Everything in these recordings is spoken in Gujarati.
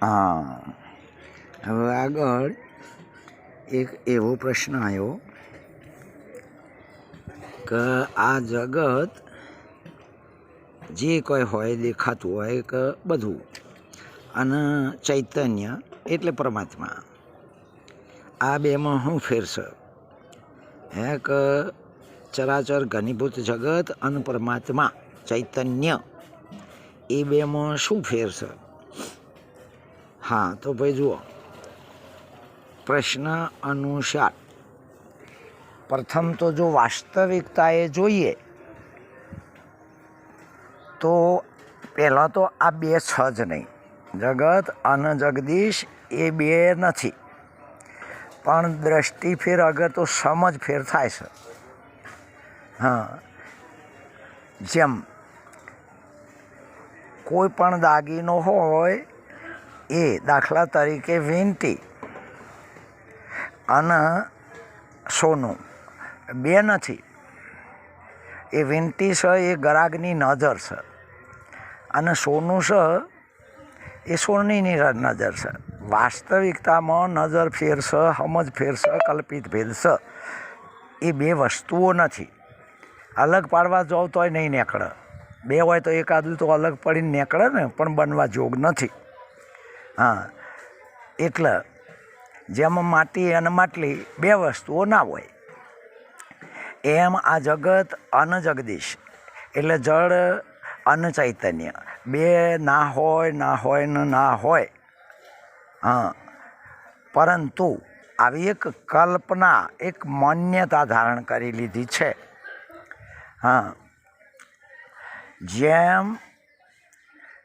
હા. હવે આગળ એક એવો પ્રશ્ન આવ્યો કે આ જગત જે કોઈ હોય, દેખાતું હોય કે બધું. અને ચૈતન્ય એટલે પરમાત્મા. આ બેમાં શું ફેરશે હે કે ચરાચર ઘનીભૂત જગત અને પરમાત્મા, ચૈતન્ય. એ બેમાં શું ફેર છે? હા, તો ભાઈ જુઓ. પ્રશ્ન અનુસાર. પ્રથમ તો જો વાસ્તવિકતાએ જોઈએ, તો પહેલાં તો આ બે છ જ નહીં. જગત અને જગદીશ એ બે નથી. પણ દ્રષ્ટિ ફેર અગર તો સમજ ફેર થાય છે. હા. જેમ કોઈ પણ દાગીનો હોય એ દાખલા તરીકે વીંટી અને સોનું. બે નથી. એ વીંટી છે, એ ગરાગની નજર છે. અને સોનું છે, એ સોનીની નજર છે. વાસ્તવિકતામાં નજર ફેર છે, સમજ ફેર કલ્પિત ભેદ છે. એ બે વસ્તુઓ નથી. અલગ પાડવા જાઓ તોય નહીં નીકળે. બે હોય તો એકાદું તો અલગ પડીને નીકળે ને, પણ બનવા જોગ નથી. હા. એટલે જેમાં માટી અને માટલી બે વસ્તુઓ ના હોય, એમ આ જગત અને જગદીશ. એટલે જળ અને ચૈતન્ય. બે ના હોય ના હોય ને ના હોય. હા. પરંતુ આવી એક કલ્પના, એક માન્યતા ધારણ કરી લીધી છે. હા. જેમ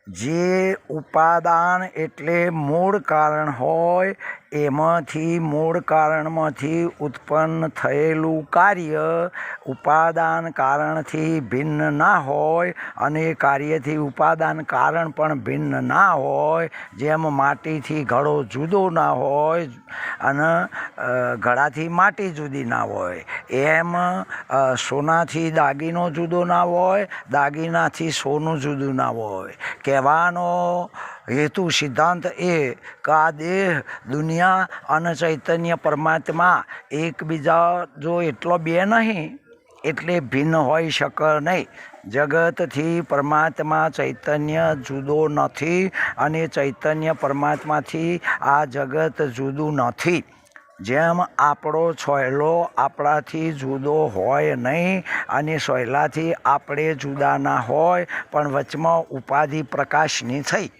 જે ઉપાદાન એટલે મૂળ કારણ હોય એમાંથી મૂળ કારણમાંથી ઉત્પન્ન થયેલું કાર્ય ઉપાદાન કારણથી ભિન્ન ના હોય અને એ કાર્યથી ઉપાદાન કારણ પણ ભિન્ન ના હોય, જેમ માટીથી ઘડો જુદો ના હોય અને ઘડાથી માટી જુદી ના હોય. એમ સોનાથી દાગીનો જુદો ના હોય, દાગીનાથી સોનું જુદું ના હોય. કહેવાનો હેતુ, સિદ્ધાંત એ કે દેહ, દુનિયા અને ચૈતન્ય પરમાત્મા એકબીજા જો એટલો બે નહીં, એટલે ભિન્ન હોઈ શકે નહીં. જગતથી પરમાત્મા ચૈતન્ય જુદો નથી અને ચૈતન્ય પરમાત્માથી આ જગત જુદું નથી. જેમ આપણો છોયલો આપણાથી જુદો હોય નહીં અને સોયલાથી આપણે જુદા ના હોય, પણ વચમાં ઉપાધિ પ્રકાશની થઈ.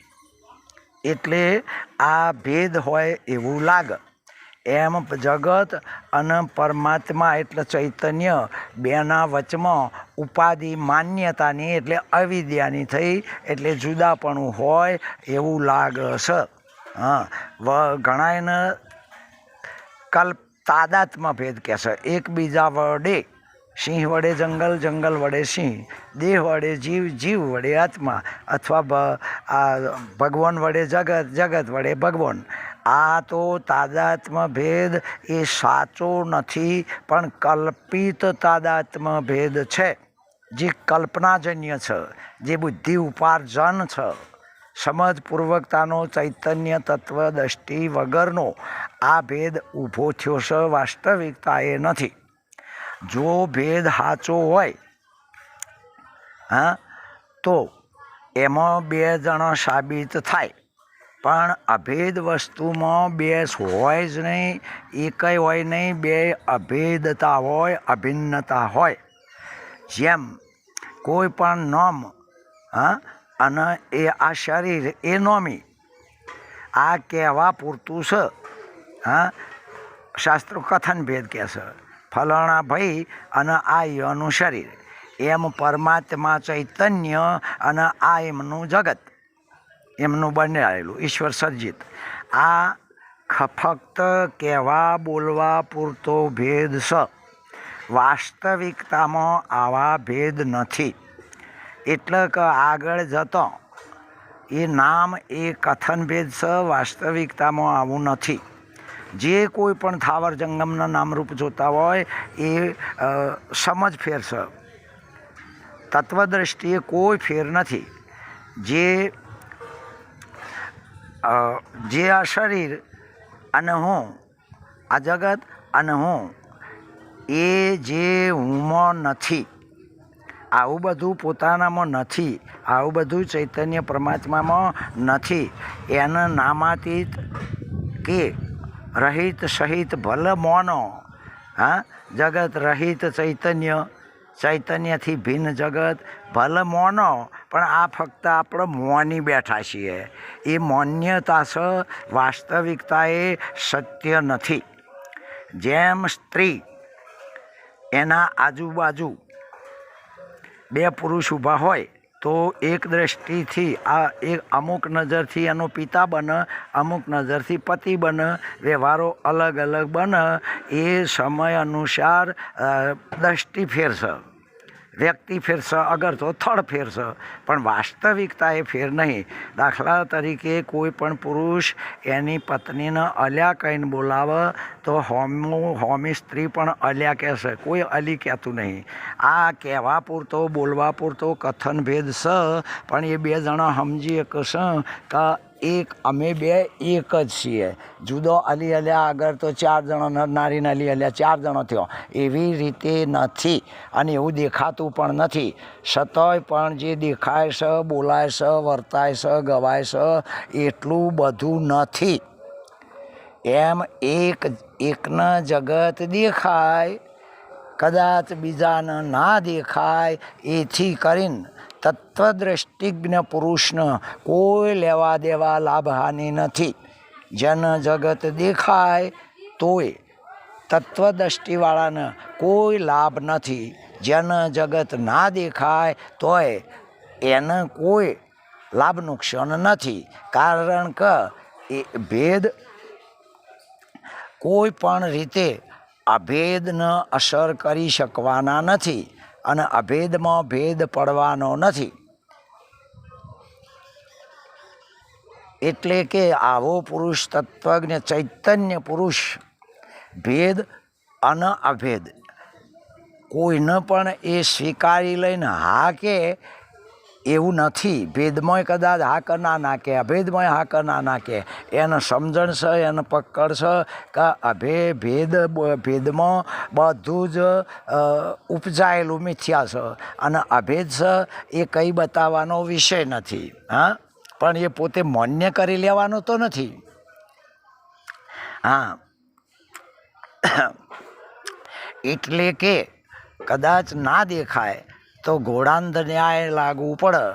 એટલે આ ભેદ હોય એવું લાગે. એમ જગત અને પરમાત્મા એટલે ચૈતન્ય, બેના વચમાં ઉપાધિ માન્યતાની એટલે અવિદ્યાની થઈ એટલે જુદાપણું હોય એવું લાગે છે. હા ઘણા એને કલ્પ તાદાત્મ ભેદ કહેશે એકબીજા વડે સિંહ વડે જંગલ જંગલ વડે સિંહ, દેહ વડે જીવ જીવ વડે આત્મા અથવા આ ભગવાન વડે જગત જગત વડે ભગવાન. આ તો તાદાત્મ ભેદ એ સાચો નથી, પણ કલ્પિત તાદાત્મ ભેદ છે. જે કલ્પનાજન્ય છે, જે બુદ્ધિ ઉપાર્જન છે, સમજપૂર્વકતાનો, ચૈતન્ય તત્વ દ્રષ્ટિ વગરનો, આ ભેદ ઊભો થયો છે વાસ્તવિકતા એ નથી. જો ભેદ સાચો હોય, હા, તો એમાં બે જણા સાબિત થાય. પણ અભેદ વસ્તુમાં બે હોય જ નહીં એકય હોય નહીં, બે અભેદતા હોય, અભિન્નતા હોય. જેમ કોઈ પણ નોમ, હા, અને એ આ શરીર, એ નોમી, આ કહેવા પૂરતું છે, હા શાસ્ત્રો કથન ભેદ કહે છે. ફલાણા ભાઈ અને આ યનું શરીર. એમ પરમાત્મા ચૈતન્ય અને આ એમનું જગત. એમનું બનાવેલું, ઈશ્વર સર્જિત. આ ફક્ત કહેવા બોલવા પૂરતો ભેદ છે વાસ્તવિકતામાં આવા ભેદ નથી. એટલે કે આગળ જતો. એ નામ, એ કથન ભેદ છે વાસ્તવિકતામાં આવું નથી. જે કોઈ પણ થાવર જંગમના નામરૂપ જોતા હોય એ સમજ ફેર છે તત્વદ્રષ્ટિએ કોઈ ફેર નથી. જે જે આ શરીર અને હું, આ જગત અને હું, એ જે હુંમાં નથી, આવું બધું પોતાનામાં નથી, આવું બધું ચૈતન્ય પરમાત્મામાં નથી, એના નામાતીત કે રહિત સહિત ભલ મોનો હા જગત રહિત ચૈતન્ય ચૈતન્યથી ભિન્ન જગત ભલે મોનો. પણ આ ફક્ત આપણે મોની બેઠા છીએ. એ મોન્યતા છે વાસ્તવિકતા એ સત્ય નથી. જેમ સ્ત્રી એના આજુબાજુ બે પુરુષ ઊભા હોય તો એક દ્રષ્ટિથી આ એક અમુક નજરથી એનો પિતા બને, અમુક નજરથી પતિ બને, વ્યવહારો અલગ અલગ બને, એ સમય અનુસાર દ્રષ્ટિ ફેરશે વ્યક્તિ ફેરશે, અગર તો થડ ફેરશે. પણ વાસ્તવિકતા એ ફેર નહીં. દાખલા તરીકે કોઈ પણ પુરુષ એની પત્નીને અલ્યા કહીને બોલાવે, તો હોમો, હોમી સ્ત્રી પણ અલ્યા કહેશે. કોઈ અલી કહેતું નહીં. આ કહેવા પૂરતો, બોલવા પૂરતો કથન ભેદ છે પણ એ બે જણા સમજી શકશે કે એક, અમે બે, એક જ છીએ. જુદો અલી અલ્યા આગળ તો ચાર જણા નર નારીને અલી અલ્યા ચાર જણો થયો. એવી રીતે નથી અને એવું દેખાતું પણ નથી. છતાંય પણ જે દેખાય છે બોલાય છે વર્તાય છે ગવાય છે એટલું બધું નથી. એમ એક, એકના જગત દેખાય, કદાચ બીજાને ના દેખાય, એથી કરીને તત્વદ્રષ્ટિજ્ઞ પુરુષને કોઈ લેવા દેવા લાભહાનિ નથી. જન જગત દેખાય તોય તત્વદ્રષ્ટિવાળાને કોઈ લાભ નથી. જન જગત ના દેખાય તોય એને કોઈ લાભ નુકસાન નથી. કારણ કે એ ભેદ કોઈ પણ રીતે અભેદને અસર કરી શકવાના નથી. અને અભેદમાં ભેદ પડવાનો નથી. એટલે કે આવો પુરુષ તત્વજ્ઞ ચૈતન્ય પુરુષ ભેદ અને અભેદ. કોઈને પણ એ સ્વીકારી લઈને હા કે એવું નથી. ભેદમય કદાચ હા કર ના નાખે, અભેદમય હા કર ના નાખે. એને સમજણ છે, એને પકડ છે કે અભે ભેદ, ભેદમાં બધું જ ઉપજાયેલું મિથ્યા છે. અને અભેદ છે એ કંઈ બતાવવાનો વિષય નથી. હા? પણ એ પોતે માન્ય કરી લેવાનો તો નથી. હા. એટલે કે કદાચ ના દેખાય તો ઘોડાંધ ન્યાય લાગુ પડે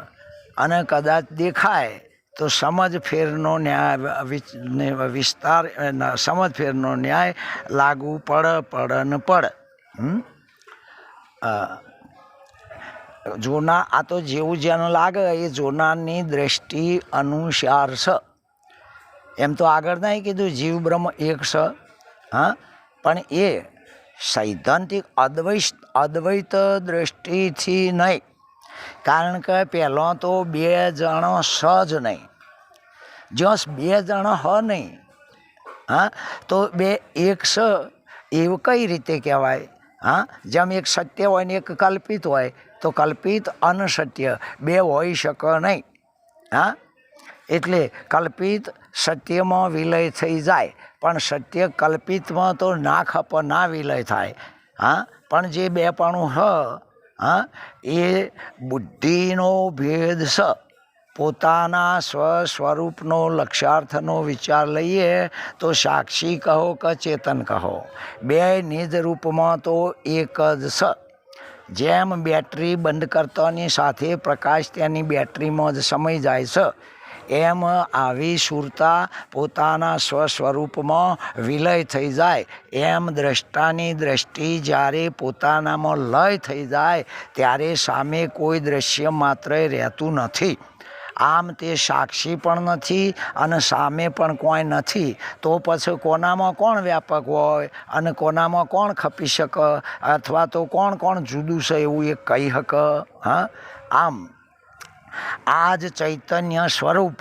અને કદાચ દેખાય તો સમજ ફેરનો ન્યાય વિસ્તાર સમજ ફેરનો ન્યાય લાગુ પડે પડે ને પડે. જોના, આ તો જેવું જેને લાગે એ જોનારની દ્રષ્ટિ અનુસાર છે એમ તો આગળ નહીં કીધું જીવ બ્રહ્મ એક છે હા? પણ એ સૈદ્ધાંતિક અદ્વૈત અદ્વૈત દ્રષ્ટિથી નહીં. કારણ કે પહેલો તો બે જણો સ જ નહીં. જ્યાં બે જણો હ નહીં, હા, તો બે એક સ, એવું કઈ રીતે કહેવાય? હા, જેમ એક સત્ય હોય ને એક કલ્પિત હોય, તો કલ્પિત અનસત્ય બે હોઈ શકે નહીં, હા. એટલે કલ્પિત સત્યમાં વિલય થઈ જાય. પણ સત્ય કલ્પિતમાં તો ના ખપ ના વિલય થાય. હા? પણ જે બે પણું હ, હા, એ બુદ્ધિનો ભેદ સ. પોતાના સ્વ સ્વરૂપનો લક્ષાર્થનો વિચાર લઈએ તો સાક્ષી કહો કે ચેતન કહો. બે નિજ રૂપમાં તો એક જ સ. જેમ બેટરી બંધ કરતાની સાથે પ્રકાશ તેની બેટરીમાં જ સમય જાય છે એમ આવી સુરતા પોતાના સ્વ સ્વરૂપમાં વિલય થઈ જાય. એમ દ્રષ્ટાની દ્રષ્ટિ જ્યારે પોતાનામાં લય થઈ જાય, ત્યારે સામે કોઈ દ્રશ્ય માત્ર રહેતું નથી. આમ તે સાક્ષી પણ નથી અને સામે પણ કોઈ નથી. તો પછી કોનામાં કોણ વ્યાપક હોય અને કોનામાં કોણ ખપી શકે? અથવા તો કોણ કોણ જુદું છે એવું એ કહી શકે હા? આમ આ જ ચૈતન્ય સ્વરૂપ.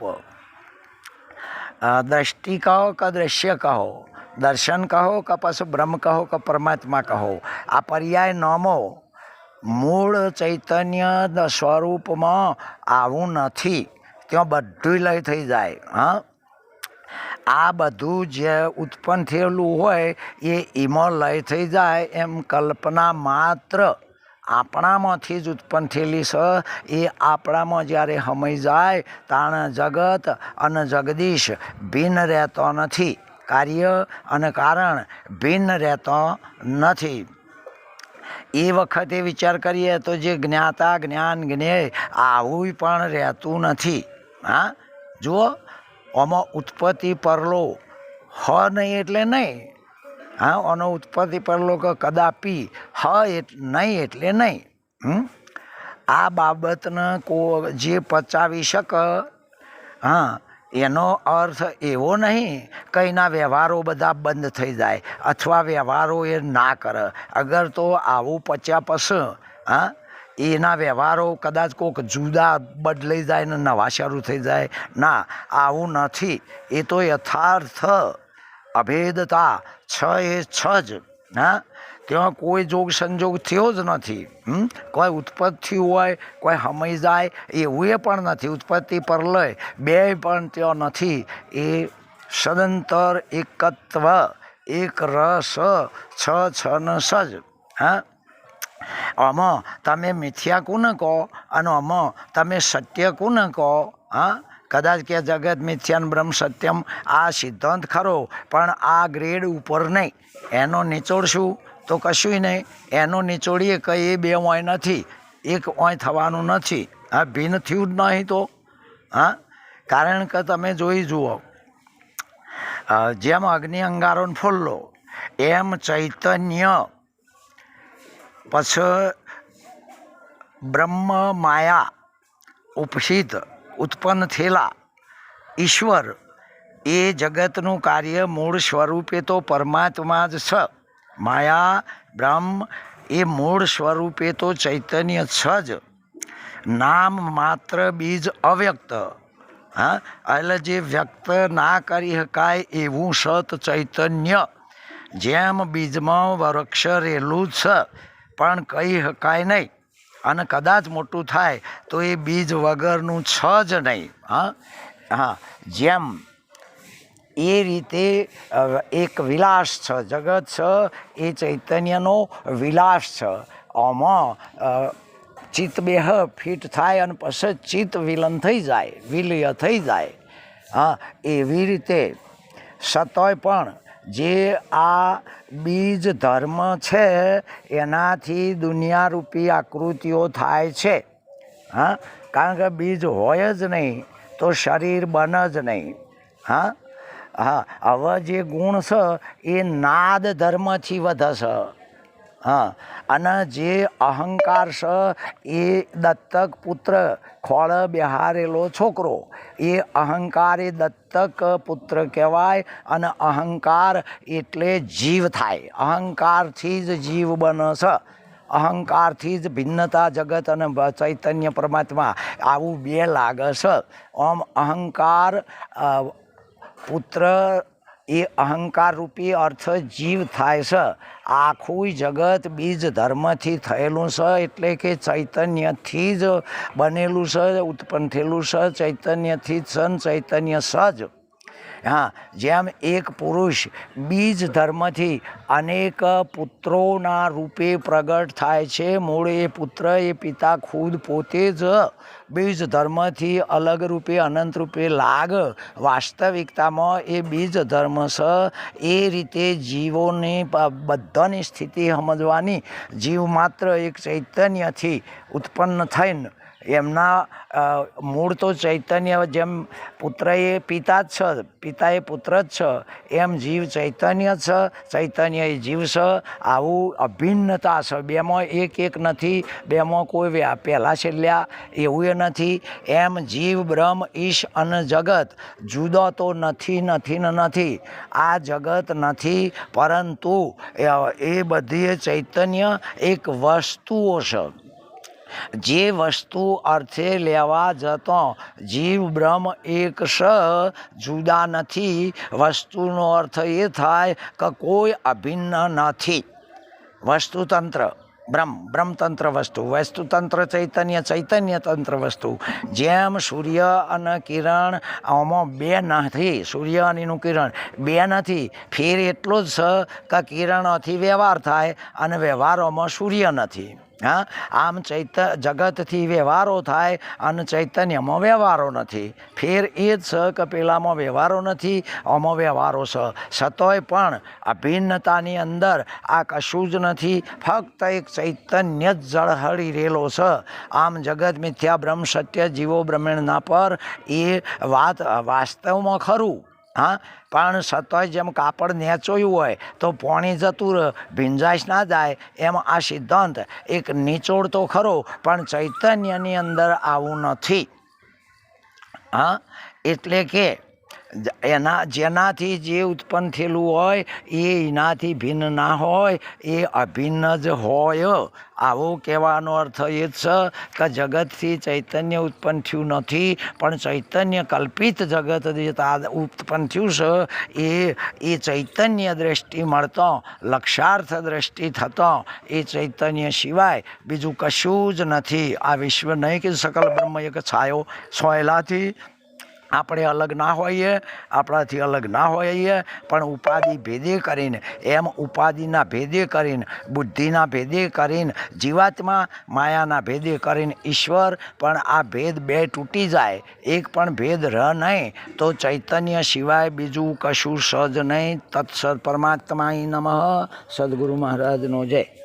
દ્રષ્ટિ કહો કે દ્રશ્ય કહો, દર્શન કહો કે પછી બ્રહ્મ કહો કે પરમાત્મા કહો, આ પર્યાય નોમો. મૂળ ચૈતન્ય સ્વરૂપમાં આવું નથી, ત્યાં બધું લય થઈ જાય, હા. આ બધું જે ઉત્પન્ન થયેલું હોય એ એમાં લય થઈ જાય એમ કલ્પના માત્ર. આપણામાંથી જ ઉત્પન્ન થયેલી છે એ આપણામાં જ્યારે સમય જાય, તાણ જગત અને જગદીશ ભિન્ન રહેતો નથી. કાર્ય અને કારણ ભિન્ન રહેતો નથી. એ વખતે વિચાર કરીએ તો જે જ્ઞાતા જ્ઞાન જ્ઞેય આવું પણ રહેતું નથી. હા? જુઓ આમાં ઉત્પત્તિ પરલો, હ નહીં એટલે નહીં. હા અનો ઉત્પત્તિ પરલોક કદાપી હ એટ, નહીં એટલે નહીં? આ બાબતને કો, જે પચાવી શકે, હા, એનો અર્થ એવો નહીં કે એના વ્યવહારો બધા બંધ થઈ જાય અથવા વ્યવહારો એ ના કરે. અગર તો આવું પચ્યા પછી હા, એના વ્યવહારો કદાચ કોઈક જુદા બદલાઈ જાય ને નવા શરૂ થઈ જાય. ના, આવું નથી. એ તો યથાર્થ અભેદતા છ એ છ જ, હા? તેમાં કોઈ જોગ સંજોગ થયો જ નથી? કોઈ ઉત્પત્તિ હોય, કોઈ સમય જાય, એવું એ પણ નથી. ઉત્પત્તિ પર લય, બે પણ ત્યાં નથી. એ સદંતર એકત્વ, એક રસ, છ છ ન સજ હા? આમાં તમે મિથ્યા કોને કહો? અને આમાં તમે સત્ય કોને કહો? હા? કદાચ કે જગત મિથ્યાન બ્રહ્મ સત્યમ આ સિદ્ધાંત ખરો, પણ આ ગ્રેડ ઉપર નહીં. એનો નિચોડ શું? તો કશું નહીં. એનો નિચોડીએ કંઈ એ બે ઓય નથી. એક ઓય થવાનું નથી. હા ભિન્ન થયું જ નહીં તો. હા? કારણ કે તમે જોઈ જુઓ. જેમ અગ્નિ અંગારોને ફૂલ્લો, એમ ચૈતન્ય પછી બ્રહ્મ માયા ઉપસિત ઉત્પન્ન થયેલા. ઈશ્વર, એ જગતનું કાર્ય મૂળ સ્વરૂપે તો પરમાત્મા જ છે. માયા, બ્રહ્મ, એ મૂળ સ્વરૂપે તો ચૈતન્ય છે જ. નામ માત્ર બીજ અવ્યક્ત. હા એટલે જે વ્યક્ત ના કરી શકાય એવું સત ચૈતન્ય. જેમ બીજમાં વૃક્ષ રહેલું જ છે, પણ કહી શકાય નહીં. અને કદાચ મોટું થાય તો એ બીજ વગરનું છ જ નહીં. હા? હા. જેમ એ રીતે એક વિલાસ છે, જગત છે, એ ચૈતન્યનો વિલાસ છે. આમાં ચિત્ત બેહ ફિટ થાય અને પછી ચિત્ત વિલન થઈ જાય, વિલય થઈ જાય. હા? એવી રીતે સતોય પણ જે આ બીજ ધર્મ છે, એનાથી દુનિયારૂપી આકૃતિઓ થાય છે. હા? કારણ કે બીજ હોય જ નહીં, તો શરીર બને જ નહીં. હા? હા, હવે જે ગુણ છે એ નાદ ધર્મથી વધે છે હા, અને જે અહંકાર છે એ દત્તક પુત્ર ખોળ બિહારેલો છોકરો, એ અહંકાર એ દત્તક પુત્ર કહેવાય, અને અહંકાર એટલે જીવ થાય. અહંકારથી જ જીવ બને છે અહંકારથી જ ભિન્નતા જગત અને ચૈતન્ય પરમાત્મા આવું બે લાગે છે આમ અહંકાર પુત્ર એ અહંકાર રૂપી અર્થ જીવ થાય છે. આખું જગત બીજ ધર્મથી થયેલું છે, એટલે કે ચૈતન્યથી જ બનેલું છે, ઉત્પન્ન થયેલું છે, ચૈતન્યથી જ છે ચૈતન્ય સજ. હા, જેમ એક પુરુષ બીજ ધર્મથી અનેક પુત્રોના રૂપે પ્રગટ થાય છે, મૂળ એ પુત્ર એ પિતા ખુદ પોતે જ બીજ ધર્મથી અલગ રૂપે, અનંત રૂપે લાગ. વાસ્તવિકતામાં એ બીજ ધર્મ છે એ રીતે જીવોની બધાની સ્થિતિ સમજવાની જીવ માત્ર એક ચૈતન્યથી ઉત્પન્ન થઈને એમના મૂળ તો ચૈતન્ય જેમ પુત્ર એ પિતા જ છે પિતા એ પુત્ર જ છે, એમ જીવ ચૈતન્ય છે ચૈતન્ય એ જીવ છે. આવું અભિન્નતા છે. બેમાં એક એક નથી, બેમાં કોઈ વ્યા- પહેલાં છેલ્લા એવું એ નથી. એમ જીવ, બ્રહ્મ, ઈશ અને જગત જુદો તો નથી નથી ને નથી. આ જગત નથી, પરંતુ એ એ બધી ચૈતન્ય એક વસ્તુઓ છે. જે વસ્તુ અર્થે લેવા જતો, જીવ, બ્રહ્મ, એક સ, જુદા નથી. વસ્તુનો અર્થ એ થાય કે કોઈ અભિન્ન નથી. વસ્તુતંત્ર, બ્રહ્મ, બ્રહ્મતંત્ર વસ્તુ, વસ્તુતંત્ર ચૈતન્ય ચૈતન્ય તંત્ર વસ્તુ. જેમ સૂર્ય અને કિરણ આમાં બે નથી, સૂર્ય અને કિરણ બે નથી. ફેર એટલો જ છે કે કિરણોથી વ્યવહાર થાય અને વ્યવહારોમાં સૂર્ય નથી. હા આમ ચૈત જગતથી વ્યવહારો થાય અને ચૈતન્યમાં વ્યવહારો નથી ફેર એ જ છે કે પેલામાં વ્યવહારો નથી આમાં વ્યવહારો છે છતોય પણ આ ભિન્નતાની અંદર આ કશું જ નથી ફક્ત એક ચૈતન્ય જ જળહળી રહેલો છે આમ જગત મિથ્યા બ્રહ્મ સત્ય જીવો બ્રહ્મેણના પર એ વાત વાસ્તવમાં ખરું હા? પણ સતોય જેમ કાપડ નેચોયું હોય, તો પોણી જતું રહે ભીંજાઈશ ના જાય એમ આ સિદ્ધાંત. એક નિચોડ તો ખરો, પણ ચૈતન્યની અંદર આવું નથી. હા? એટલે કે એના જેનાથી જે ઉત્પન્ન થયેલું હોય, એ એનાથી ભિન્ન ના હોય, એ અભિન્ન જ હોય. આવો કહેવાનો અર્થ એ જ છે કે જગતથી ચૈતન્ય ઉત્પન્ન થયું નથી, પણ ચૈતન્ય કલ્પિત જગત જે ઉત્પન્ન થયું છે, એ એ ચૈતન્ય દ્રષ્ટિ મળતો લક્ષાર્થ દ્રષ્ટિ થતો, એ ચૈતન્ય સિવાય બીજું કશું જ નથી. આ વિશ્વ નહીં કે સકલ બ્રહ્મ એક છાયો, સોયલાથી આપણે અલગ ના હોઈએ, આપણાથી અલગ ના હોઈએ, પણ ઉપાધિ ભેદે કરીને, એમ ઉપાધિના ભેદે કરીને, બુદ્ધિના ભેદે કરીને, જીવાત્મા માયાના ભેદે કરીને ઈશ્વર, પણ આ ભેદ બે તૂટી જાય, એક પણ ભેદ રહ નહીં, તો ચૈતન્ય સિવાય બીજું કશું સજ નહીં. તત્સદ પરમાત્મા નમઃ. સદગુરુ મહારાજનો જય.